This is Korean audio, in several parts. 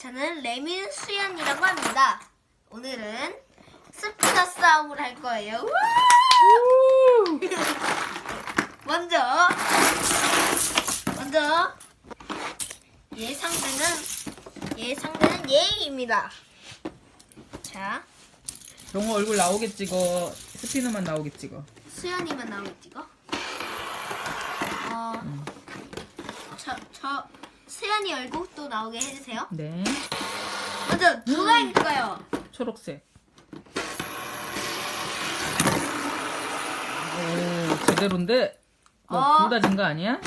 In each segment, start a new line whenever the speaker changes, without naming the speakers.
저는 레민 수연이라고 합니다. 오늘은 스피너 싸움을 할 거예요. 먼저, 먼저 얘 상대는 예입니다. 자,
영호 얼굴 나오게 찍어. 스피너만 나오게 찍어.
수연이만 나오게 찍어. 어, 저, 저 수연이 얼굴도 나오게 해주세요.
네.
먼저 누가 이길까요?
초록색. 오, 제대로인데?
어.
뭐, 둘다 진 거 아니야?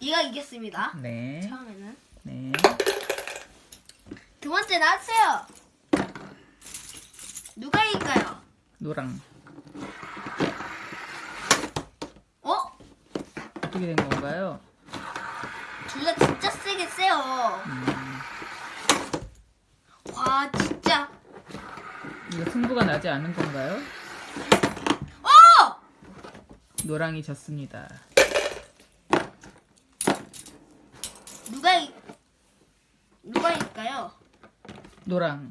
네가 이겼습니다.
네.
처음에는
네.
두 번째 나왔어요. 누가 이길까요?
노랑.
어?
어떻게 된 건가요?
둘 다 진짜 세게 세요.
음,
와 진짜.
이거 승부가 나지 않은 건가요?
어!
노랑이 졌습니다.
누가 이 누가 이길까요?
노랑.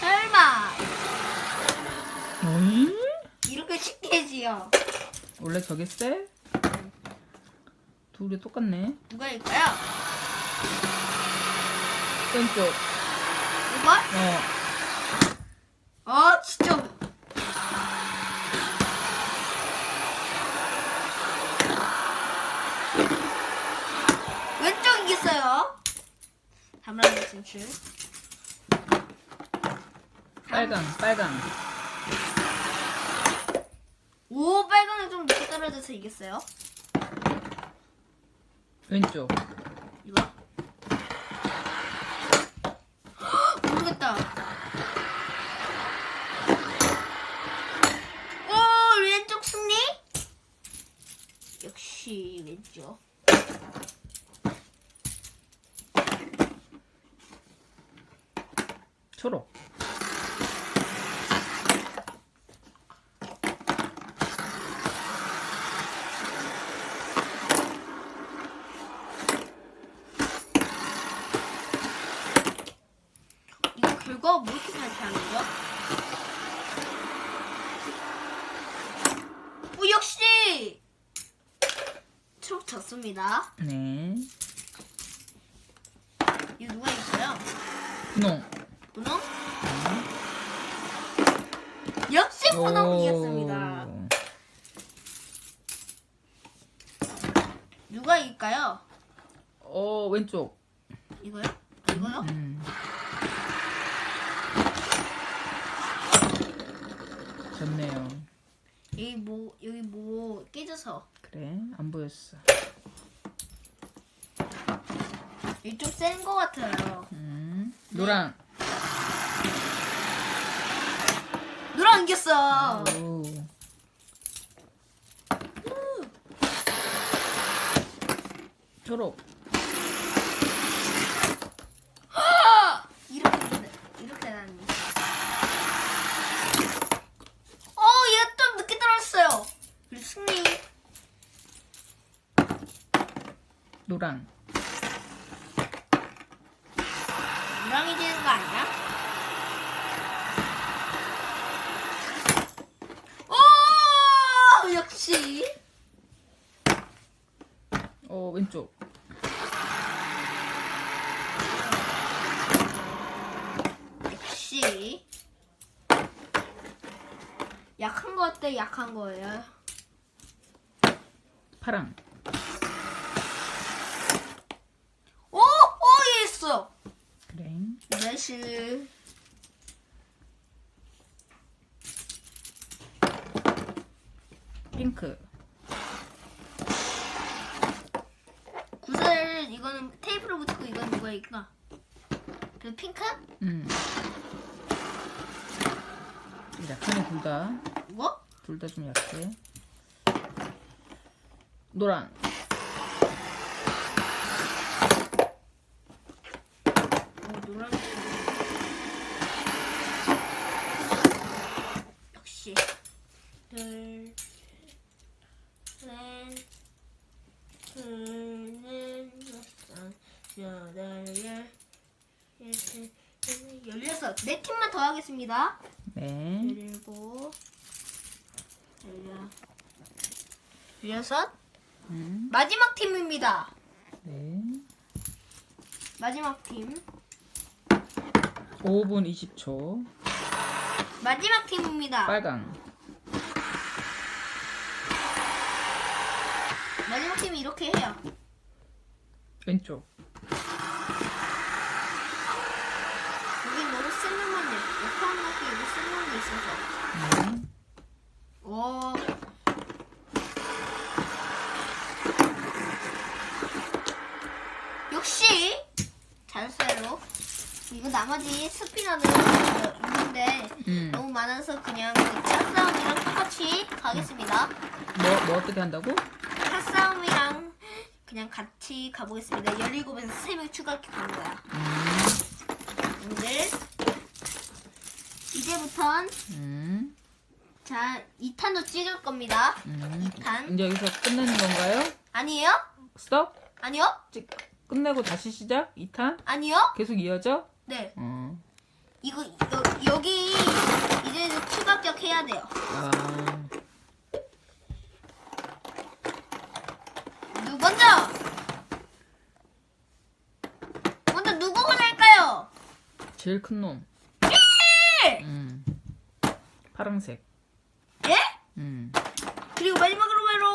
설마
어이?
이렇게 쉽게 지요?
원래 저게 세? 둘이 똑같네.
누가 이길까요?
왼쪽.
이거?
어.
어 진짜. 왼쪽 이겼어요. 라운드 진출.
빨강, 빨강.
오 빨강이 좀 늦게 떨어져서 이겼어요.
왼쪽.
이거? 헉, 모르겠다. 오 왼쪽 승리? 역시 왼쪽.
초록.
이거 결과 뭐 이렇게 잘 피하는 거야? 오 역시 초록 졌습니다.
네.
이거 누가 이겼어요?
분홍.
분홍? 역시 분홍
오.
이겼습니다. 누가 이길까요?
어, 왼쪽.
이거요? 이거요?
음. 좋네요.
여기 뭐 여기 뭐 깨져서
그래, 안 보였어.
이쪽 센거 같아요.
음. 노랑.
누랑 이겼어.
오. 초록.
이렇게 되- 이렇게 나니. 어, 얘가 좀 늦게 떨어졌어요. 그리고 승리.
노랑.
누랑이 지는 거 아니야? 오, 역시.
어, 왼쪽.
역시. 약한 거 어때? 약한 거예요.
파랑.
오, 오, 얘 있어.
그래.
나이스.
핑크.
구슬 이거는 테이프로 붙이고 이건 누가 있까? 그 핑크?
음. 약하네, 둘 다.
뭐?
둘 다 좀 약해. 노랑.
노란 역시 둘, 셋, 둘, 넷, 다섯, 여덟, 열, 열둘, 열넷, 열여섯. 네 팀만 더 하겠습니다.
네.
열일곱, 열여, 열여섯.
음.
마지막 팀입니다.
네.
마지막 팀.
5분 20초.
마지막 팀입니다.
빨강.
마지막 팀이 이렇게 해요.
왼쪽.
여기 너무 쓸모만 옆에 하나밖에 여기 쓸모만 있어서.
네.
오. 역시 잘했어요. 이거 나머지 스피너는 있는데
음.
너무 많아서 그냥 그 짝싸움이랑 똑같이 가겠습니다.
뭐, 뭐 어떻게 한다고?
짝싸움이랑 그냥 같이 가보겠습니다. 17에서 3명 추가 가는 거야.
음.
오늘 이제부턴
음.
자 2탄도 찍을 겁니다.
음.
2탄
이제 여기서 끝내는 건가요?
아니에요?
스톱?
아니요?
찍, 끝내고 다시 시작? 2탄?
아니요?
계속 이어져?
네.
어.
이거 여, 여기 이제 추가 합격해야 돼요.
아.
누 먼저 먼저 누구 보낼까요?
제일 큰 놈.
예!
음. 파랑색.
예?
음.
그리고 마지막으로 외로.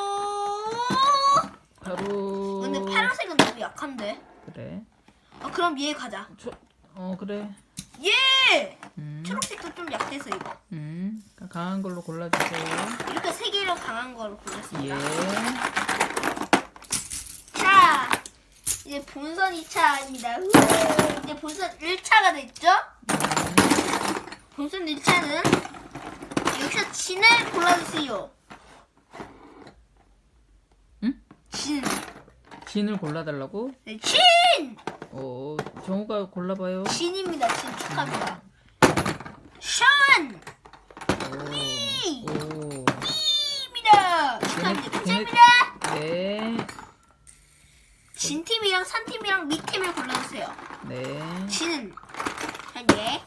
바로.
근데 파란색은 너무 약한데.
그래.
어, 그럼 얘 가자.
초... 어, 그래.
얘
음.
초록색도 좀 약해서 이거.
음. 강한 걸로 골라주세요.
이렇게 세 개로 강한 거로 골랐습니다.
예.
자, 이제 본선 2차입니다. 이제 본선 1차가 됐죠? 본선 1차는 여기서 진을 골라주세요.
응?
진.
진을 골라달라고?
네, 진!
어, 정우가 골라봐요.
진입니다. 진 축하합니다. 션!
오. 오.
입니다. 축하합니다.
걔네-
감사합니다.
네.
진 팀이랑 산 팀이랑 미 팀을 골라주세요.
네.
진은 한 예,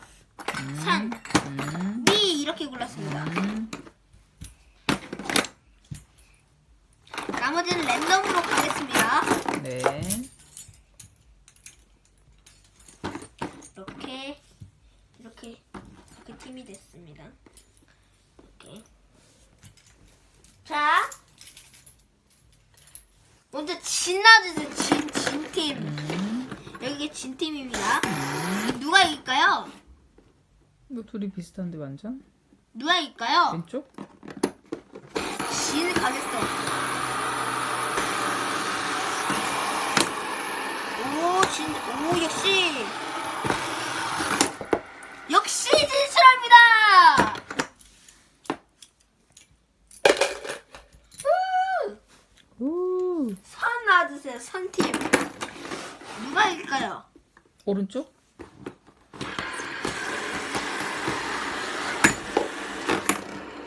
음.
산,
음.
미 이렇게 골랐습니다.
음.
나머지는 랜덤으로 가겠습니다.
네.
이렇게 이렇게 이렇게 팀이 됐습니다. 이렇게 자 먼저 진 놔주세요. 진, 진 팀.
음.
여기 진 팀입니다. 누가 이길까요?
이거 둘이 비슷한데 완전?
누가 이길까요?
왼쪽?
진 가겠어. 오, 진, 오, 역시. 역시 진실합니다! 우!
오.
선 놔주세요, 선팀. 누가 이길까요?
오른쪽?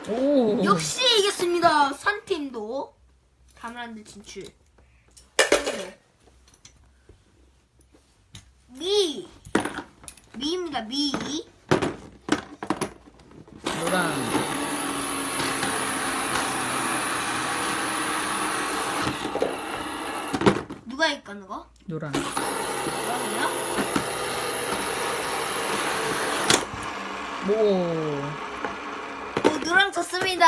오.
역시 이겼습니다, 선팀도. 라운드 진출. 미. 미입니다, 미.
노랑.
이길까, 거
노랑.
뭐라고요?
오.
오, 노랑 좋습니다.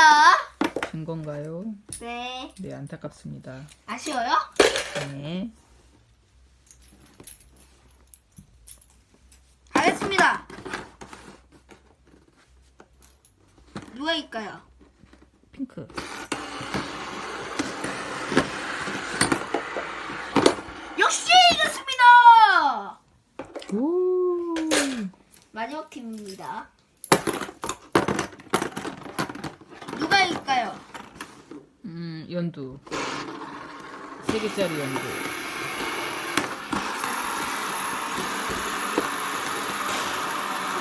진 건가요?
네.
네, 안타깝습니다.
아쉬워요?
네.
가겠습니다. 누가 이길까요?
핑크.
역시 이겼습니다!
오.
마지막 팀입니다. 누가 이길까요?
음, 연두. 세 개짜리 연두.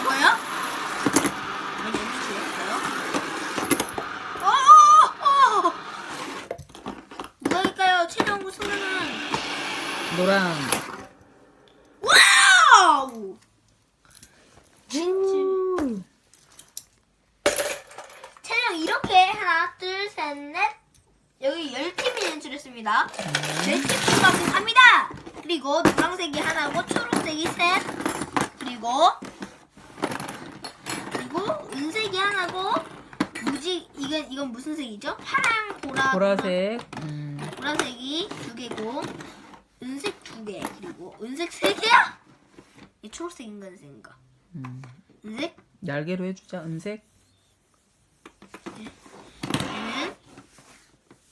뭐요? 아, 연주 주였어요? 어, 어, 어! 누가 이길까요? 최종 우승자는
노랑.
와우! 진짜.
우.
체력 이렇게 하나, 둘, 셋, 넷. 여기 열 팀이 연출했습니다. 네 팀밖에 갑니다. 그리고 노란색이 하나고 초록색이 셋. 그리고 그리고 은색이 하나고 무지 이건 이건 무슨 색이죠? 파랑, 보라,
보라색. 음.
보라색이 두 개고 은색 두 개. 그리고 은색 세 개야. 이 초록색인가 은색인가?
음.
은색
날개로 해주자. 은색.
얘는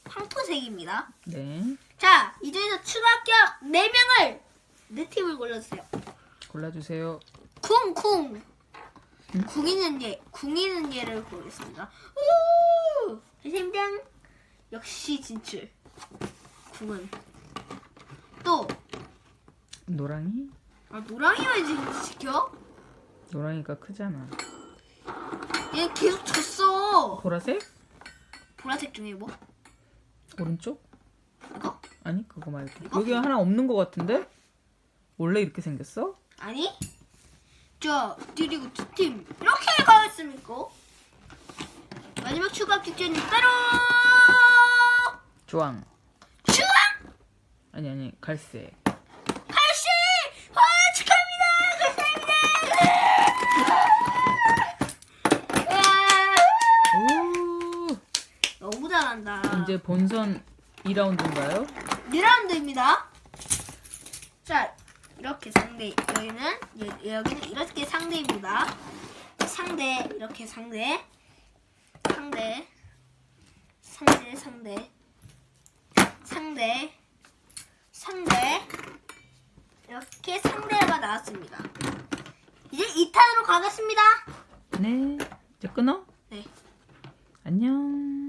황토색입니다.
네.
자, 이 중에서 추가격 4명을 네 팀을 골라주세요.
골라주세요.
쿵, 쿵. 궁이는 얘, 궁이는 얘를 고르겠습니다. 우! 심장 역시 진출. 궁은 또
노랑이?
아, 노랑이만 지금 지켜?
노랑이가 크잖아.
얘 계속 졌어.
보라색?
보라색 중에 뭐?
오른쪽?
이거?
아니 그거 말고. 여기 하나 없는 것 같은데? 원래 이렇게 생겼어?
아니? 자, 그리고 두팀 이렇게 가겠습니까? 마지막 추가 격전이 따로
주황.
추가
아니 아니 갈색.
할시 와 축하합니다 감사합니다
오.
너무 잘한다.
이제 본선 2라운드인가요?
2라운드입니다. 자 이렇게 상대 여기는 여, 여기는 이렇게 상대입니다. 상대 이렇게 상대. 상대. 상대 상대. 상대. 상대. 이렇게 상대가 나왔습니다. 이제 2탄으로 가겠습니다.
네. 이제 끊어?
네.
안녕.